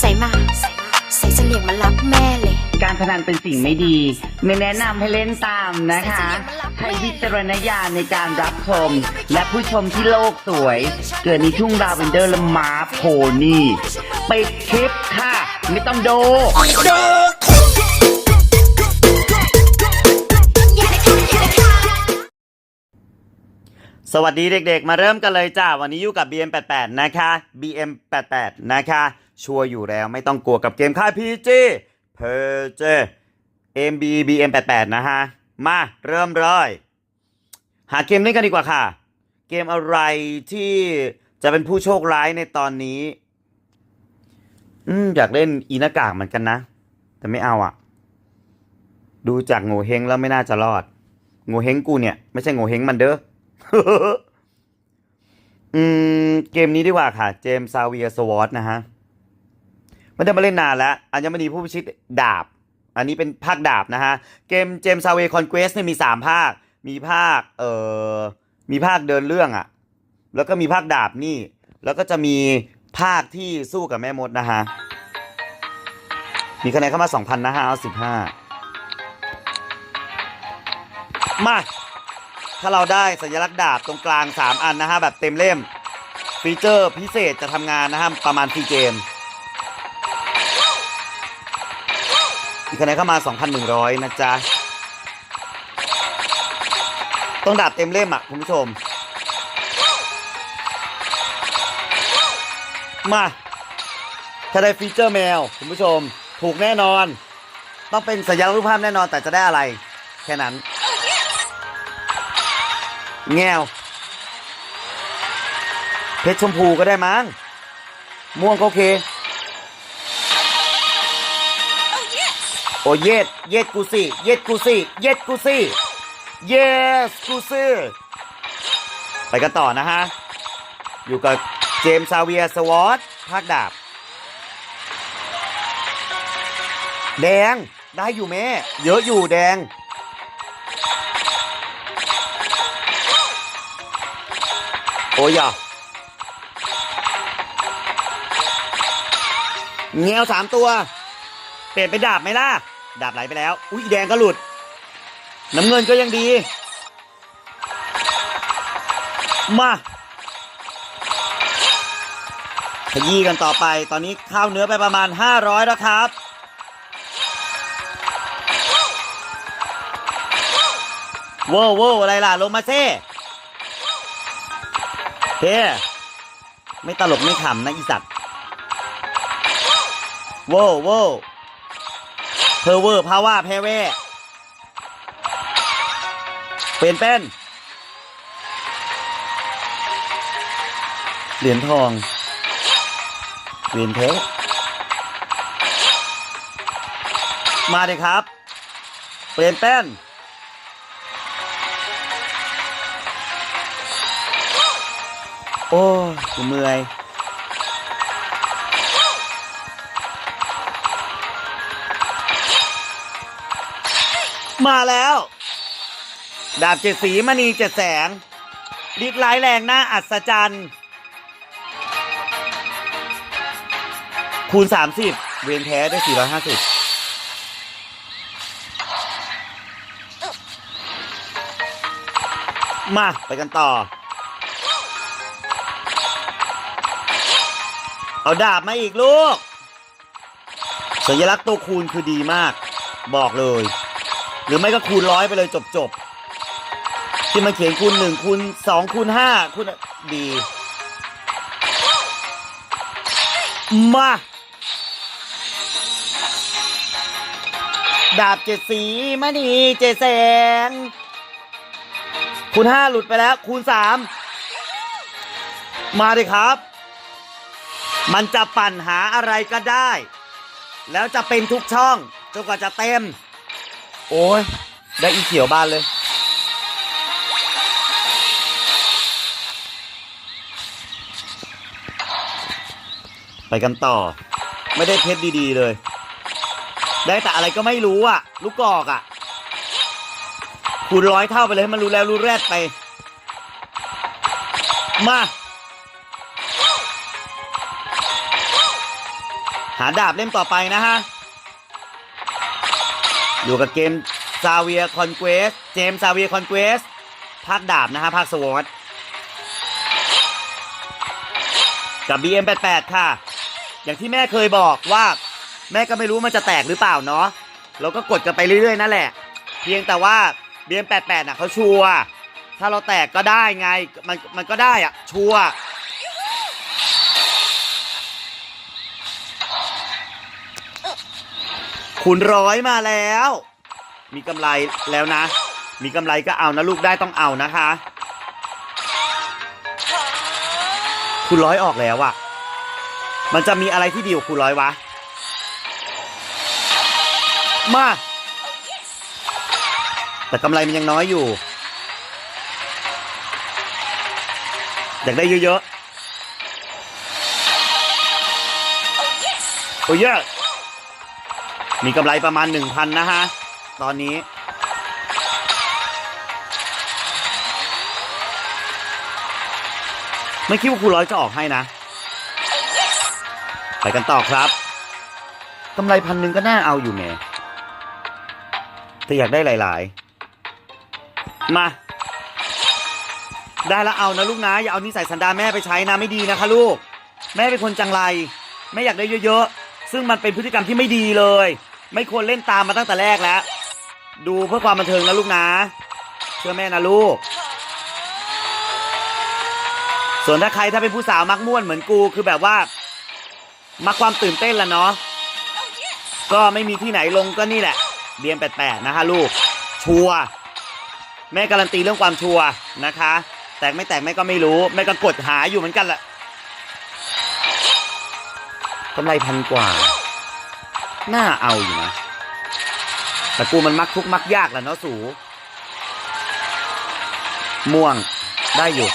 ใส่มาใส่มาใส่เสลี่ยงมารับแม่เลย การพนันเป็นสิ่งไม่ดี ไม่แนะนำให้เล่นตามนะคะ ใช้วิจารณญาณในการรับชม และผู้ชมที่โลกสวย เกิดในทุ่งดาวเวนเดอร์และม้าโพนี่ไปดคลิปค่ะ ไม่ต้องดู สวัสดีเด็กๆ มาเริ่มกันเลยจ้า วันนี้อยู่กับ BM88 นะคะ BM88 นะคะ ชัวร์อยู่แล้วไม่ต้องกลัวกับเกมค่าย PG เพอร์เจ MB BM88 นะฮะ มาเริ่มเลย หาเกมเล่นกันดีกว่าค่ะ เกมอะไรที่จะเป็นผู้โชคร้ายในตอนนี้ อืม อยากเล่นอีนากากเหมือนกันนะ แต่ไม่เอาอะ ดูจากโง่เฮงแล้วไม่น่าจะรอด โง่เฮงกูเนี่ย ไม่ใช่โง่เฮงมันเด้อ อืม เกมนี้ดีกว่าค่ะ เจมส์ซาเวียสวอตนะฮะไม่ได้มาเล่นนานแล้ว อัญมณีผู้พิชิตดาบ อันนี้เป็นภาคดาบนะฮะ เกมเจมส์ซาเวียคอนเกสเนี่ยมีสามภาค มีภาค เอ่อ มีภาคเดินเรื่องอะ่ะ แล้วก็มีภาคดาบนี่ แล้วก็จะมีภาคที่สู้กับแม่มดนะฮะ มีคะแนนเข้ามา2,000นนะฮะเอา15มา ถ้าเราได้สัญลักษณ์ดาบตรงกลาง 3 อันนะฮะแบบเต็มเล่ม ฟีเจอร์พิเศษจะทำงานนะฮะประมาณ4เกมมีกคะแนนเข้ามา 2,100 นะจ๊ะ ต้องดาบเต็มเล่มอะคุณผู้ชม มา ถ้าได้ฟีเจอร์แมว คุณผู้ชม ถูกแน่นอน ต้องเป็นสัญลักษณ์รูปภาพแน่นอนแต่จะได้อะไร แค่นั้น แงวเพชรชมพูก็ได้มั้งม่วงก็โอเค โอ้เย็ดเย็ดกูสิเย็ดกูสิเย็ดกูสิ yes กูสิไปกันต่อนะฮะ อยู่กับเจมส์ซาเวียสวอตภาคดาบ แดงได้อยู่แม่ เยอะอยู่แดง โอ้ยอเงี้ยวสามตัว เปลี่ยนเป็นดาบไหมล่ะ ดาบไหลไปแล้ว อุ้ยแดงก็หลุด น้ำเงินก็ยังดี มาขยี้กันต่อไป ตอนนี้ข้าวเนื้อไปประมาณ 500 แล้วครับ โว้วโว้วอะไรล่ะลงมาเซ่ เฮ้ไม่ตลกไม่ขำนะอีสัตว์โว้วโว้วเพอเวอร์พาว่าแพรเว่เปลี่ยนเป็นเหรียญทองเหรียญเพชรมาเลยครับ เปลี่ยนเป็น โอ้กูเมื่อยมาแล้ว ดาบเจ็ดสีมณีเจ็ดแสงฤทธิ์ร้ายแรงหน้าอัศจรรย์คูณสามสิบเวียนแท้ได้สี่ร้อยห้าสิบมา ไปกันต่อ เอาดาบมาอีกลูก สัญลักษณ์ตัวคูณคือดีมาก บอกเลย หรือไม่ก็คูณร้อยไปเลยจบจบๆที่มันเขียนคูณหนึ่งคูณสองคูณห้าคูณดี มา ดาบเจ็ดสีมณีเจ็ดแสง คูณห้าหลุดไปแล้ว คูณสามมาเลยครับ มันจะปั่นหาอะไรก็ได้ แล้วจะเป็นทุกช่องจนกว่าจะเต็ม โอ้ย ได้อีเขียวบานเลย ไปกันต่อ ไม่ได้เพชรดีๆเลย ได้แต่อะไรก็ไม่รู้อะ ลูกกอกอะ คูณร้อยเท่าไปเลยให้มันรู้แล้วรู้แรดไป มา หาดาบเล่มต่อไปนะฮะ อยู่กับเกมซาเวียคอนเกวส เจมซาเวียคอนเกวส ภาคดาบนะฮะ ภาคสวอตกับ BM88 ค่ะ อย่างที่แม่เคยบอกว่าแม่ก็ไม่รู้มันจะแตกหรือเปล่าเนาะ เราก็กดกันไปเรื่อยๆนั่นแหละ เพียงแต่ว่า BM88 น่ะเขาชัวร์ถ้าเราแตกก็ได้ไง มันมันก็ได้อะชัว คูณร้อยมาแล้ว มีกำไรแล้วนะ มีกำไรก็เอานะลูกได้ต้องเอานะคะคูณร้อยออกแล้วอะมันจะมีอะไรที่ดีกว่าคูณร้อยวะ มา แต่กำไรมันยังน้อยอยู่ อยากได้เยอะๆ โอ้ยเยอะ มีกำไรประมาณ1,000นะฮะ ตอนนี้ ไม่คิดว่าครูร้อยจะออกให้นะ ไปกันต่อครับกำไรพันหนึ่งก็น่าเอาอยู่แหมแต่อยากได้หลาย ๆ มา ได้แล้วเอานะลูกนะ อย่าเอานิสัยสันดาแม่ไปใช้นะไม่ดีนะคะลูก แม่เป็นคนจังไร แม่อยากได้เยอะ ๆ ซึ่งมันเป็นพฤติกรรมที่ไม่ดีเลย ไม่ควรเล่นตามมาตั้งแต่แรกแล้ว ดูเพื่อความบันเทิงนะลูกนะ เชื่อแม่นะลูก ส่วนถ้าใครถ้าเป็นผู้สาวมักม่วนเหมือนกูคือแบบว่า มักความตื่นเต้นละเนาะก็ไม่มีที่ไหนลงก็นี่แหละเบียมแปดๆนะคะลูก ชัวร์แม่การันตีเรื่องความชัวร์นะคะ แตกไม่แตกแม่ก็ไม่รู้ แม่ก็กดหาอยู่เหมือนกันแหละกำไรพันกว่า น่าเอาอยู่นะ แต่กูมันมักทุกมักยากแหละเนาะสู ม่วงได้อยู่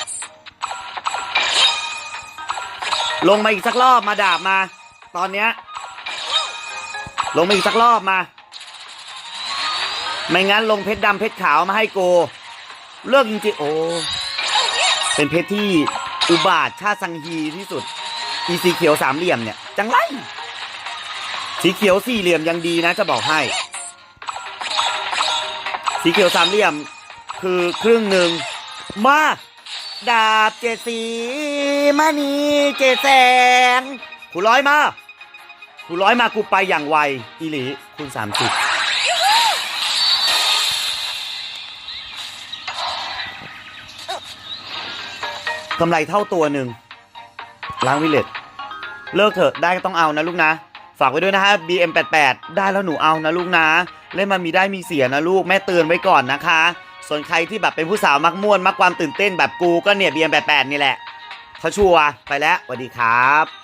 ลงมาอีกสักรอบมาดาบมา ตอนเนี้ย ลงมาอีกสักรอบมา ไม่งั้นลงเพชรดำเพชรขาวมาให้โก เลิกจริงๆโอ้เป็นเพชรที่อุบาทชาติสังฮีที่สุดอีสีเขียวสามเหลี่ยมเนี่ย จังไร สีเขียวสี่เหลี่ยมยังดีนะจะบอกให้ สีเขียวสามเหลี่ยมคือครึ่งหนึ่งมาดาบเจสีมานีเจแสงคุณร้อยมาคุณร้อยมากูไปอย่างไวอีหลีคุณสามสิบกำไรเท่าตัวหนึ่งล้างวิเลตเลิกเถอะได้ก็ต้องเอานะลูกนะ ฝากไว้ด้วยนะฮะ BM88 ได้แล้วหนูเอานะลูกนะ เล่นมันมีได้มีเสียนะลูกแม่เตือนไว้ก่อนนะคะ ส่วนใครที่แบบเป็นผู้สาวมักม่วน มักความตื่นเต้นแบบกูก็เนี่ย BM88 นี่แหละเขาชัวร์ไปแล้วสวัสดีครับ